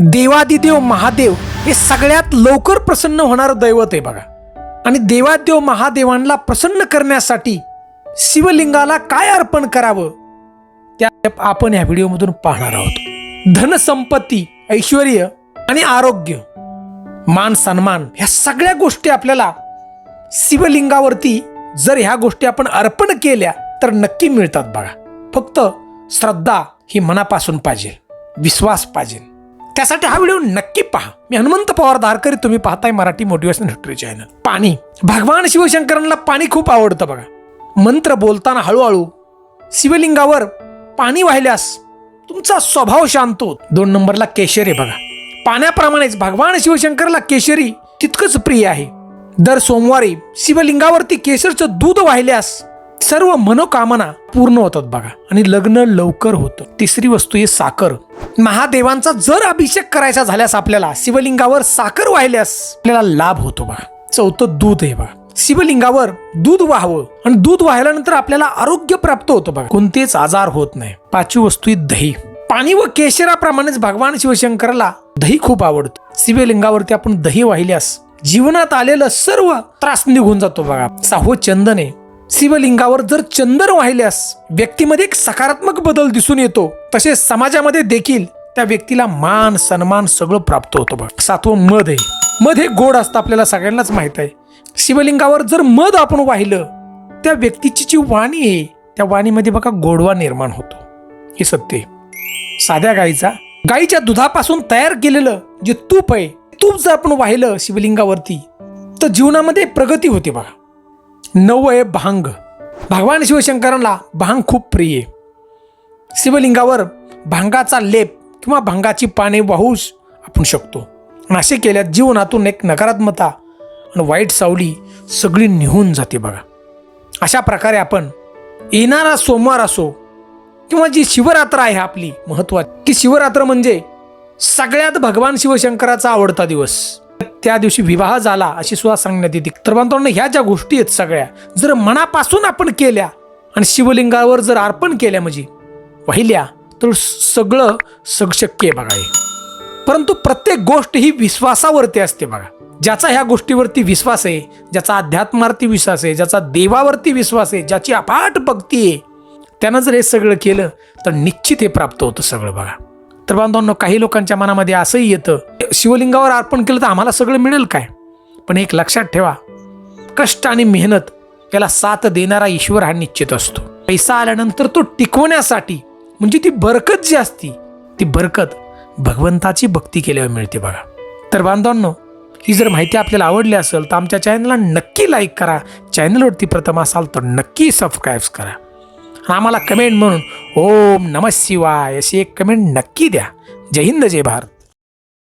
देवादिदेव महादेव हे सगळ्यात लवकर प्रसन्न होणारं दैवत आहे बघा. आणि देवादेव महादेवांना प्रसन्न करण्यासाठी शिवलिंगाला काय अर्पण करावं त्या आपण या व्हिडिओमधून पाहणार आहोत. धनसंपत्ती ऐश्वर आणि आरोग्य मान सन्मान ह्या सगळ्या गोष्टी आपल्याला शिवलिंगावरती जर ह्या गोष्टी आपण अर्पण केल्या तर नक्की मिळतात बघा. फक्त श्रद्धा ही मनापासून पाहिजे विश्वास पाहिजे. त्यासाठी हा व्हिडिओ नक्की पहा. मी हनुमंत पवार दारकरी तुम्ही पाहताय मराठी मोटिवेशन हिस्ट्री चॅनल पाणी. भगवान शिवशंकरांना पाणी खूप आवडतं बघा. मंत्र बोलताना हळूहळू शिवलिंगावर पाणी वाहिल्यास तुमचा स्वभाव शांत होत. दोन नंबरला केशर आहे बघा. पाण्याप्रमाणेच भगवान शिवशंकरला केशरी तितकंच प्रिय आहे. दर सोमवारी शिवलिंगावरती केशरचं दूध वाहिल्यास सर्व मनोकामना पूर्ण होतात बघा. आणि लग्न लवकर होतं. तिसरी वस्तू आहे साखर. महादेवांचा जर अभिषेक करायचा झाल्यास आपल्याला शिवलिंगावर साखर वाहिल्यास आपल्याला लाभ होतो बघा. चौथं दूध आहे बघा. शिवलिंगावर दूध वाहावं. आणि दूध वाहिल्यानंतर आपल्याला आरोग्य प्राप्त होतं बघा. कोणतेच आजार होत नाही. पाचवी वस्तू आहे दही. पाणी व केशराप्रमाणेच भगवान शिवशंकरला दही खूप आवडतं. शिवलिंगावरती आपण दही वाहिल्यास जीवनात आलेलं सर्व त्रास निघून जातो बघा. सहावं चंदन आहे. शिवलिंगावर जर चंदन वाहिल्यास व्यक्तीमध्ये एक सकारात्मक बदल दिसून येतो. तसेच समाजामध्ये देखील त्या व्यक्तीला मान सन्मान सगळं प्राप्त होतो बघ. सातवं मध आहे. मध हे गोड असतं आपल्याला सगळ्यांनाच माहीत आहे. शिवलिंगावर जर मध आपण वाहिलं त्या व्यक्तीची जी वाणी आहे त्या वाणीमध्ये बघा गोडवा निर्माण होतो. हे सत्य आहे. साध्या गाईचा गाईच्या दुधापासून तयार केलेलं जे तूप आहे तूप जर आपण वाहिलं शिवलिंगावरती तर जीवनामध्ये प्रगती होते बघा. नऊ आहे भांग. भगवान शिवशंकरांना भांग खूप प्रिय. आहे शिवलिंगावर भांगाचा लेप किंवा भांगाची पाने वाहूस आपण शकतो. आणि असे केल्यात जीवनातून एक नकारात्मकता आणि वाईट सावली सगळी निघून जाते बघा. अशा प्रकारे आपण येणारा सोमवार असो किंवा जी शिवरात्र आहे आपली महत्वाची की शिवरात्र म्हणजे सगळ्यात भगवान शिवशंकराचा आवडता दिवस. त्या दिवशी विवाह झाला अशी सुद्धा सांगण्यात येते. तर बांधवांना ह्या ज्या गोष्टी आहेत सगळ्या जर मनापासून आपण केल्या आणि शिवलिंगावर जर अर्पण केल्या म्हणजे वाहिल्या तर सगळं सग शक्य आहे बघा हे. परंतु प्रत्येक गोष्ट ही विश्वासावरती असते बघा. ज्याचा ह्या गोष्टीवरती विश्वास आहे ज्याचा अध्यात्मावरती विश्वास आहे ज्याचा देवावरती विश्वास आहे ज्याची अफाट भक्ती आहे त्यानं जर हे सगळं केलं तर निश्चित हे प्राप्त होतं सगळं बघा. तर बांधवांनो काही लोकांच्या मनामध्ये असंही येतं शिवलिंगावर अर्पण केलं तर आम्हाला सगळं मिळेल काय? पण एक लक्षात ठेवा कष्ट आणि मेहनत याला साथ देणारा ईश्वर हा निश्चित असतो. पैसा आल्यानंतर तो टिकवण्यासाठी म्हणजे ती बरकत जी असती ती बरकत भगवंताची भक्ती केल्यावर मिळते बघा. तर बांधवांनो ही जर माहिती आपल्याला आवडली असेल तर आमच्या चॅनलला नक्की लाईक करा. चॅनलवरती प्रथम असाल तर नक्की सबस्क्राईब करा. आम्हाला कमेंट म्हणून ओम नम शिवाय अशी एक कमेंट नक्की द्या. जय हिंद जय भारत.